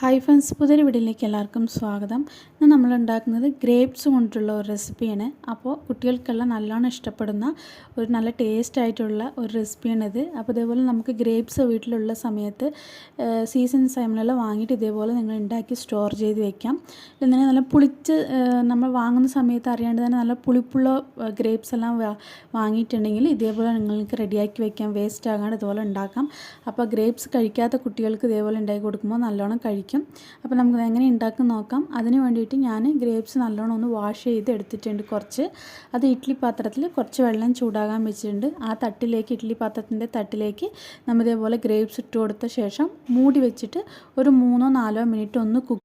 Hi friends പുതിയൊരു വീഡിയോയിലേക്ക് എല്ലാവർക്കും സ്വാഗതം. ഇന്ന് നമ്മൾ ഉണ്ടാക്കുന്നത് ഗ്രേപ്സ് കൊണ്ടുള്ള ഒരു റെസിപ്പിയാണ്. അപ്പോൾ കുട്ടികൾക്കെല്ലാം നല്ലോണം ഇഷ്ടപ്പെടുന്ന ഒരു നല്ല ടേസ്റ്റ് ആയിട്ടുള്ള ഒരു റെസിപ്പിയാണിത്. അപ്പോൾ ഇതേപോലെ നമുക്ക് ഗ്രേപ്സ് വീട്ടിലുള്ള സമയത്ത് സീസൺ ടൈമിലെല്ലാം വാങ്ങിയിട്ട് ഇതേപോലെ നിങ്ങൾ ഉണ്ടാക്കി സ്റ്റോർ ചെയ്ത് വെക്കാം. എന്നാൽ നല്ല പുളിച്ച് നമ്മൾ വാങ്ങുന്ന സമയത്ത് അറിയാണ്ട് തന്നെ നല്ല പുളിപ്പുള്ള ഗ്രേപ്സ് എല്ലാം വാങ്ങിയിട്ടുണ്ടെങ്കിൽ ഇതേപോലെ നിങ്ങൾക്ക് റെഡിയാക്കി വെക്കാം വേസ്റ്റ് ആകാണ്ട് ഇതുപോലെ ഉണ്ടാക്കാം. അപ്പോൾ ഗ്രേപ്സ് കഴിക്കാത്ത കുട്ടികൾക്ക് ഇതേപോലെ ഉണ്ടാക്കി കൊടുക്കുമ്പോൾ നല്ലോണം കഴിക്കും അപ്പോൾ നമുക്ക് എങ്ങനെ ഉണ്ടാക്കും നോക്കാം. അതിന് വേണ്ടിയിട്ട് ഞാൻ ഗ്രേപ്സ് നല്ലോണം ഒന്ന് വാഷ് ചെയ്ത് എടുത്തിട്ടുണ്ട് കുറച്ച്. അത് ഇഡ്ഡലി പാത്രത്തിൽ കുറച്ച് വെള്ളം ചൂടാകാൻ വെച്ചിട്ടുണ്ട്. ആ തട്ടിലേക്ക് ഇഡ്ഡലി പാത്രത്തിന്റെ തട്ടിലേക്ക് നമ്മൾ ഇതേപോലെ ഗ്രേപ്സ് ഇട്ട് കൊടുത്ത ശേഷം മൂടി വെച്ചിട്ട് ഒരു മൂന്നോ നാലോ മിനിറ്റ് ഒന്ന് കുക്ക്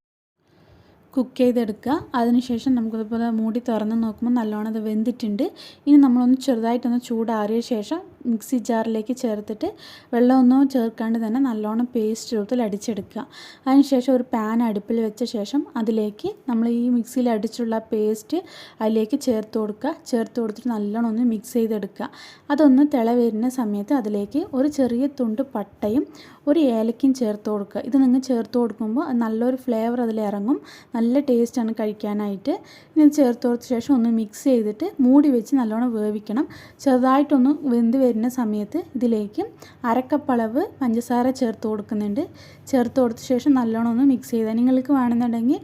കുക്ക് ചെയ്തെടുക്കുക. അതിനുശേഷം നമുക്കിതുപോലെ മൂടി തുറന്ന് നോക്കുമ്പോൾ നല്ലോണം അത് വെന്തിട്ടുണ്ട്. ഇനി നമ്മളൊന്ന് ചെറുതായിട്ടൊന്ന് ചൂടാറിയ ശേഷം മിക്സി ജാറിലേക്ക് ചേർത്തിട്ട് വെള്ളമൊന്നും ചേർക്കാണ്ട് തന്നെ നല്ലോണം പേസ്റ്റ് രൂപത്തിൽ അടിച്ചെടുക്കുക. അതിനുശേഷം ഒരു പാൻ അടുപ്പിൽ വെച്ച ശേഷം അതിലേക്ക് നമ്മൾ ഈ മിക്സിയിൽ അടിച്ചുള്ള പേസ്റ്റ് അതിലേക്ക് ചേർത്ത് കൊടുക്കുക. ചേർത്ത് കൊടുത്തിട്ട് നല്ലോണം ഒന്ന് മിക്സ് ചെയ്തെടുക്കുക. അതൊന്ന് തിള വരുന്ന സമയത്ത് അതിലേക്ക് ഒരു ചെറിയ തുണ്ട് പട്ടയും ഒരു ഏലക്കയും ചേർത്ത് കൊടുക്കുക. ഇത് നിങ്ങൾ ചേർത്ത് കൊടുക്കുമ്പോൾ നല്ലൊരു ഫ്ലേവർ അതിൽ ഇറങ്ങും. നല്ല ടേസ്റ്റാണ് കഴിക്കാനായിട്ട്. ഇനി ചേർത്ത് കൊടുത്ത ശേഷം ഒന്ന് മിക്സ് ചെയ്തിട്ട് മൂടി വെച്ച് നല്ലോണം വേവിക്കണം. ചെറുതായിട്ടൊന്ന് വെന്ത് വരുന്ന സമയത്ത് ഇതിലേക്ക് അരക്കപ്പളവ് പഞ്ചസാര ചേർത്ത് കൊടുക്കുന്നുണ്ട്. ചേർത്ത് കൊടുത്ത ശേഷം നല്ലോണം ഒന്ന് മിക്സ് ചെയ്താൽ നിങ്ങൾക്ക് വേണമെന്നുണ്ടെങ്കിൽ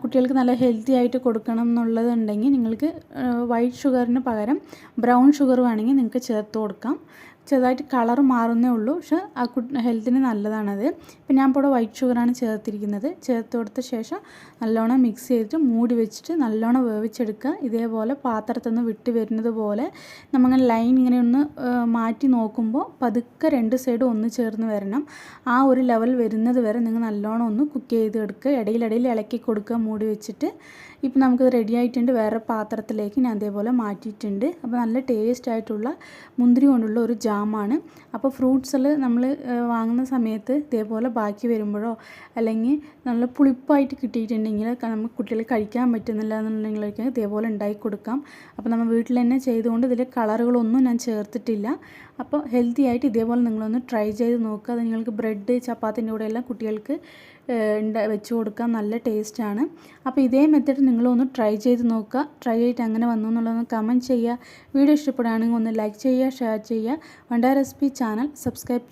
കുട്ടികൾക്ക് നല്ല ഹെൽത്തി ആയിട്ട് കൊടുക്കണം എന്നുള്ളതുണ്ടെങ്കിൽ നിങ്ങൾക്ക് വൈറ്റ് ഷുഗറിന് പകരം ബ്രൗൺ ഷുഗർ വേണമെങ്കിൽ നിങ്ങൾക്ക് ചേർത്ത് കൊടുക്കാം. ചെറുതായിട്ട് കളർ മാറുന്നേ ഉള്ളൂ. പക്ഷെ ആ ഹെൽത്തിന് നല്ലതാണത്. ഇപ്പം ഞാൻ ഇപ്പോൾ വൈറ്റ് ഷുഗറാണ് ചേർത്തിരിക്കുന്നത്. ചേർത്ത് കൊടുത്ത ശേഷം നല്ലോണം മിക്സ് ചെയ്തിട്ട് മൂടി വെച്ചിട്ട് നല്ലോണം വേവിച്ചെടുക്കുക. ഇതേപോലെ പാത്രത്തിൽ വിട്ട് വരുന്നത് പോലെ നമ്മങ്ങനെ ലൈൻ ഇങ്ങനെ ഒന്ന് മാറ്റി നോക്കുമ്പോൾ പതുക്കെ രണ്ട് സൈഡും ഒന്ന് ചേർന്ന് വരണം. ആ ഒരു ലെവൽ വരുന്നത് വരെ നിങ്ങൾ നല്ലോണം ഒന്ന് കുക്ക് ചെയ്ത് എടുക്കുക ഇടയിലിടയിൽ ഇളക്കി കൊടുക്കുക മൂടി വെച്ചിട്ട്. ഇപ്പം നമുക്കത് റെഡി ആയിട്ടുണ്ട്. വേറെ പാത്രത്തിലേക്ക് ഞാൻ അതേപോലെ മാറ്റിയിട്ടുണ്ട്. അപ്പോൾ നല്ല ടേസ്റ്റ് ആയിട്ടുള്ള മുന്തിരി കൊണ്ടുള്ള ഒരു ജാമാണ് അപ്പോൾ ഫ്രൂട്ട്സിൽ നമ്മൾ വാങ്ങുന്ന സമയത്ത് ഇതേപോലെ ബാക്കി വരുമ്പോഴോ അല്ലെങ്കിൽ നല്ല പുളിപ്പായിട്ട് കിട്ടിയിട്ടുണ്ടെങ്കിൽ നമുക്ക് കുട്ടികൾ കഴിക്കാൻ പറ്റുന്നില്ല എന്നുണ്ടെങ്കിലൊക്കെ ഇതേപോലെ ഉണ്ടാക്കി കൊടുക്കാം. അപ്പോൾ നമ്മൾ വീട്ടിൽ തന്നെ ചെയ്തുകൊണ്ട് ഇതിൽ കളറുകളൊന്നും ഞാൻ ചേർത്തിട്ടില്ല. അപ്പോൾ ഹെൽത്തി ആയിട്ട് ഇതേപോലെ നിങ്ങളൊന്ന് ട്രൈ ചെയ്ത് നോക്കുക. അത് നിങ്ങൾക്ക് ബ്രെഡ് ചപ്പാത്തിന്റെ കൂടെ എല്ലാം കുട്ടികൾക്ക് വെച്ച് കൊടുക്കാൻ നല്ല ടേസ്റ്റാണ് അപ്പോൾ ഇതേ മെത്തേഡ് നിങ്ങളൊന്ന് ട്രൈ ചെയ്ത് നോക്കുക. ട്രൈ ചെയ്തിട്ട് അങ്ങനെ വന്നു എന്നുള്ളതൊന്ന് കമന്റ് ചെയ്യുക. വീഡിയോ ഇഷ്ടപ്പെടുകയാണെങ്കിൽ ഒന്ന് ലൈക്ക് ചെയ്യുക ഷെയർ ചെയ്യുക. वंडार रेसीपी चानल सब्सक्रैब